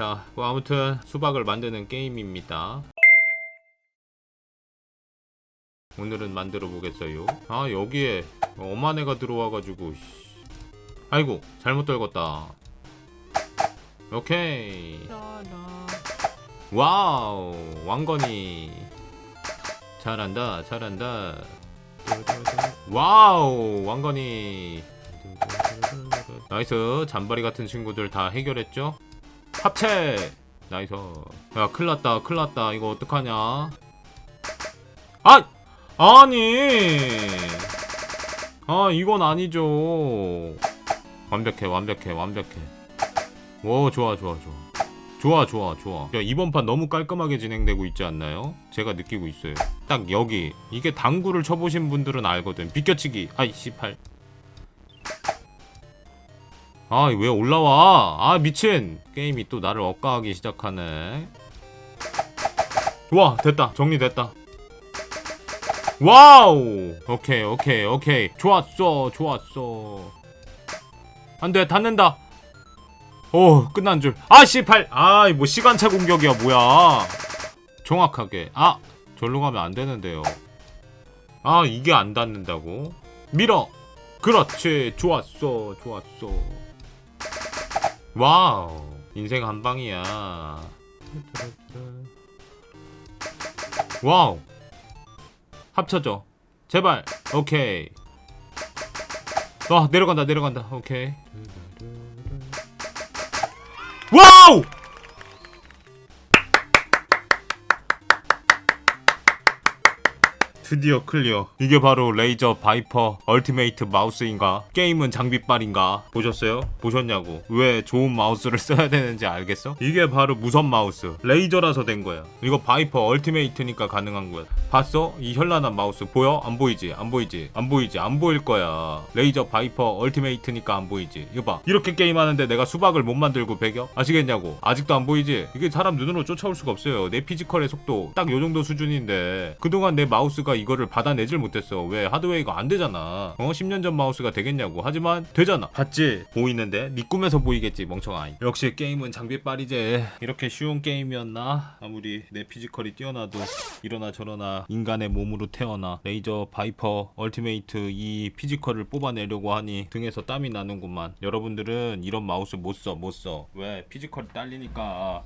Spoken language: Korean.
자, 뭐 아무튼 수박을 만드는 게임입니다. 오늘은 만들어 보겠어요. 아 여기에 엄한 애가 들어와가지고. 씨. 아이고 잘못 떨궜다. 오케이. 와우 왕건이 잘한다 잘한다. 와우 왕건이. 나이스 잔바리 같은 친구들 다 해결했죠? 합체. 나이스. 야 큰일났다 큰일났다. 이거 어떡하냐? 아! 아니! 아 이건 아니죠. 완벽해 완벽해 완벽해. 오 좋아 좋아 좋아. 좋아 좋아 좋아. 야 이번 판 너무 깔끔하게 진행되고 있지 않나요? 제가 느끼고 있어요. 딱 여기. 이게 당구를 쳐보신 분들은 알거든. 비껴치기. 아이 씨팔 아 왜 올라와? 아 미친. 게임이 또 나를 억까하기 시작하네. 와 됐다. 정리됐다. 와우! 오케이 오케이 오케이. 좋았어 좋았어. 안 돼 닿는다. 오 끝난 줄 아 씨팔 아뭐 시간차 공격이야 뭐야. 정확하게. 아 절로 가면 안 되는데요. 아 이게 안 닿는다고? 밀어. 그렇지. 좋았어 좋았어 와우 인생 한 방이야. 와우 합쳐져 제발 오케이. 와 내려간다 내려간다 오케이. 와우 드디어 클리어. 이게 바로 레이저 바이퍼 얼티메이트 마우스인가? 게임은 장비빨인가? 보셨어요? 보셨냐고. 왜 좋은 마우스를 써야 되는지 알겠어? 이게 바로 무선 마우스. 레이저라서 된 거야. 이거 바이퍼 얼티메이트니까 가능한 거야. 봤어? 이 현란한 마우스 보여? 안 보이지? 안 보이지? 안 보이지? 안 보일 거야. 레이저 바이퍼 얼티메이트니까 안 보이지? 이거 봐. 이렇게 게임하는데 내가 수박을 못 만들고 배겨? 아시겠냐고. 아직도 안 보이지? 이게 사람 눈으로 쫓아올 수가 없어요. 내 피지컬의 속도 딱 요 정도 수준인데 그동안 내 마우스가 이거를 받아내질 못했어. 왜 하드웨어가 안 되잖아. 어 10년 전 마우스가 되겠냐고. 하지만 되잖아. 봤지? 보이는데 네 꿈에서 보이겠지 멍청아. 역시 게임은 장비빨이제. 이렇게 쉬운 게임이었나? 아무리 내 피지컬이 뛰어나도 이러나 저러나 인간의 몸으로 태어나 레이저 바이퍼 얼티메이트 이 피지컬을 뽑아내려고 하니 등에서 땀이 나는구만. 여러분들은 이런 마우스 못 써, 못 써. 왜? 피지컬이 딸리니까